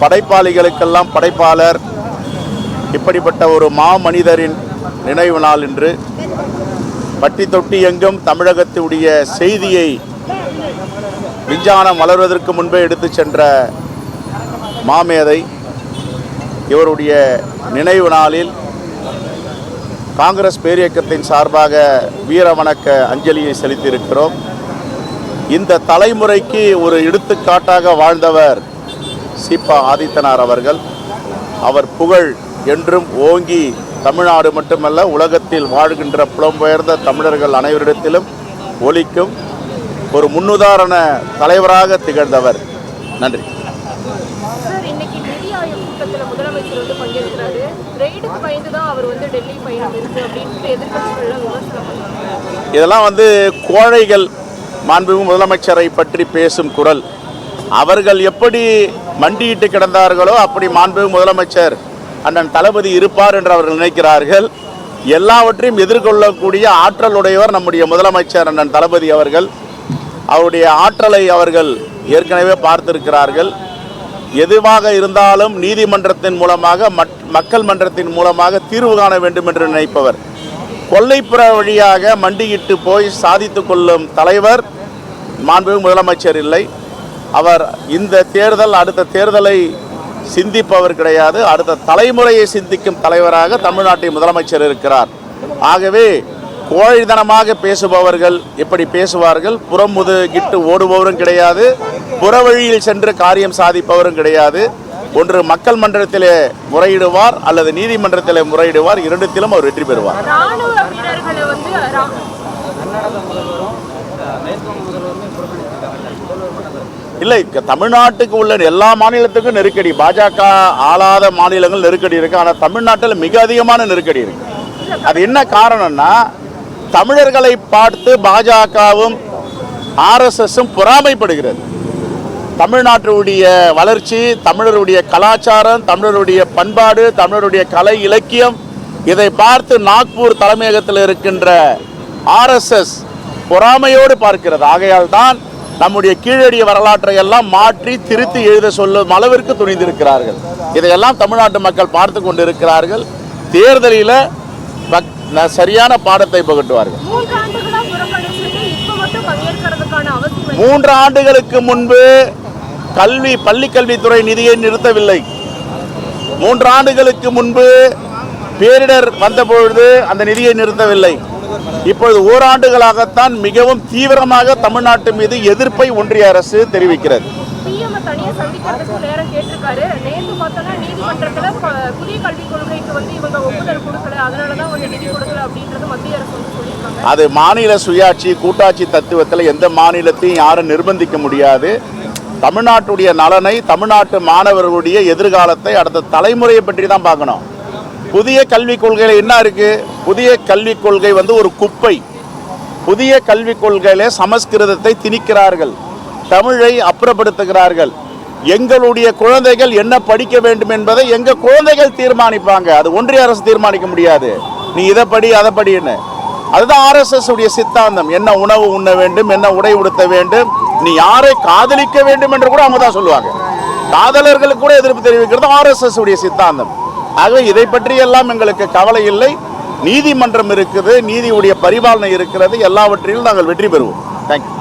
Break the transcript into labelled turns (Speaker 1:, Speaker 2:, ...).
Speaker 1: படைப்பாளிகளுக்கெல்லாம் படைப்பாளர் இப்படிப்பட்ட ஒரு மாமனிதரின் நினைவு நாள் இன்று. பட்டி தொட்டி எங்கும் தமிழகத்துடைய செய்தியை விஞ்ஞானம் வளர்வதற்கு முன்பே எடுத்து சென்ற மாமேதை இவருடைய நினைவு நாளில் காங்கிரஸ் பேரியக்கத்தின் சார்பாக வீரவணக்க அஞ்சலியை செலுத்தியிருக்கிறோம். இந்த தலைமுறைக்கு ஒரு எடுத்துக்காட்டாக வாழ்ந்தவர் சீபா ஆதித்தனார் அவர்கள் அவர் புகழ் என்றும் ஓங்கி தமிழ்நாடு மட்டுமல்ல உலகத்தில் வாழ்கின்ற புலம்பெயர்ந்த தமிழர்கள் அனைவரிடத்திலும் ஒலிக்கும் ஒரு முன்னுதாரண தலைவராக திகழ்ந்தவர். நன்றி. இதெல்லாம் வந்து கோழைகள் மாண்புமிகு முதலமைச்சரை பற்றி பேசும் குரல். அவர்கள் எப்படி மண்டியிட்டு கிடந்தார்களோ அப்படி மாண்பு முதலமைச்சர் அண்ணன் தளபதி இருப்பார் என்று அவர்கள் நினைக்கிறார்கள். எல்லாவற்றையும் எதிர்கொள்ளக்கூடிய ஆற்றல் உடையவர் நம்முடைய முதலமைச்சர் அண்ணன் தளபதி அவர்கள். அவருடைய ஆற்றலை அவர்கள் ஏற்கனவே பார்த்திருக்கிறார்கள். எதுவாக இருந்தாலும் நீதிமன்றத்தின் மூலமாக மக்கள் மன்றத்தின் மூலமாக தீர்வு காண வேண்டும் என்று நினைப்பவர். கொல்லைப்புற வழியாக மண்டியிட்டு போய் சாதித்து கொள்ளும் தலைவர் மாண்பு முதலமைச்சர் இல்லை. அவர் இந்த தேர்தல் அடுத்த தேர்தலை சிந்திப்பவர் கிடையாது. அடுத்த தலைமுறையை சிந்திக்கும் தலைவராக தமிழ்நாட்டின் முதலமைச்சர் இருக்கிறார். ஆகவே கோழைத்தனமாக பேசுபவர்கள் எப்படி பேசுவார்கள். புறம் முதுகிட்டு ஓடுபவரும் கிடையாது. புறவழியில் சென்று காரியம் சாதிப்பவரும் கிடையாது. ஒன்று மக்கள் மன்றத்திலே முறையிடுவார் அல்லது நீதிமன்றத்திலே முறையிடுவார். இரண்டுத்திலும் அவர் வெற்றி பெறுவார். இல்லை தமிழ்நாட்டுக்கு உள்ள எல்லா மாநிலத்துக்கும் நெருக்கடி. பாஜக ஆளாத மாநிலங்கள் நெருக்கடி இருக்கு. ஆனால் தமிழ்நாட்டில் மிக அதிகமான நெருக்கடி இருக்கு. அது என்ன காரணம்னா தமிழர்களை பார்த்து பாஜகவும் ஆர்எஸ்எஸும் பொறாமைப்படுகிறது. தமிழ்நாட்டுடைய வளர்ச்சி தமிழருடைய கலாச்சாரம் தமிழருடைய பண்பாடு தமிழருடைய கலை இலக்கியம் இதை பார்த்து நாக்பூர் தலைமையகத்தில் இருக்கின்ற ஆர்எஸ்எஸ் பொறாமையோடு பார்க்கிறது. ஆகையால் தான் நம்முடைய கீழடிய வரலாற்றை எல்லாம் மாற்றி திருத்தி எழுத சொல்லும் அளவிற்கு துணிந்திருக்கிறார்கள். இதையெல்லாம் தமிழ்நாட்டு மக்கள் பார்த்து கொண்டிருக்கிறார்கள். தேர்தலில் சரியான பாடத்தை புகட்டுவார்கள்.
Speaker 2: மூன்று
Speaker 1: ஆண்டுகளுக்கு முன்பு கல்வி பள்ளி கல்வித்துறை நிதியை நிறுத்தவில்லை. மூன்று ஆண்டுகளுக்கு முன்பு பேரிடர் வந்தபொழுது அந்த நிதியை நிறுத்தவில்லை. இப்பொழுது ஓராண்டுகளாகத்தான் மிகவும் தீவிரமாக தமிழ்நாட்டு மீது எதிர்ப்பை ஒன்றிய அரசு தெரிவிக்கிறது. அது மாநில சுயாட்சி கூட்டாட்சி தத்துவத்தில் எந்த மாநிலத்தையும் யாரும் நிர்பந்திக்க முடியாது. தமிழ்நாட்டுடைய நலனை தமிழ்நாட்டு மாணவர்களுடைய எதிர்காலத்தை அடுத்த தலைமுறையை பற்றி தான் பார்க்கணும். புதிய கல்விக் கொள்கையில் என்ன இருக்கு? புதிய கல்விக் கொள்கை வந்து ஒரு குப்பை. புதிய கல்விக் கொள்கையில சமஸ்கிருதத்தை திணிக்கிறார்கள். தமிழை அப்புறப்படுத்துகிறார்கள். எங்களுடைய குழந்தைகள் என்ன படிக்க வேண்டும் என்பதை எங்க குழந்தைகள் தீர்மானிப்பாங்க. அது ஒன்றிய அரசு தீர்மானிக்க முடியாது. நீ இதை படி அதை படின்னு. அதுதான் ஆர்எஸ்எஸ் உடைய சித்தாந்தம். என்ன உணவு உண்ண வேண்டும் என்ன உடை உடுத்த வேண்டும் நீ யாரை காதலிக்க வேண்டும் என்று கூட அவங்க தான் சொல்லுவாங்க. காதலர்களுக்கு கூட எதிர்ப்பு தெரிவிக்கிறது ஆர்எஸ்எஸ் உடைய சித்தாந்தம். ஆகவே இதை பற்றியெல்லாம் எங்களுக்கு கவலை இல்லை. நீதிமன்றம் இருக்குது நீதியுடைய பரிபாலனை இருக்கிறது எல்லாவற்றிலும் நாங்கள் வெற்றி பெறுவோம். தேங்க்யூ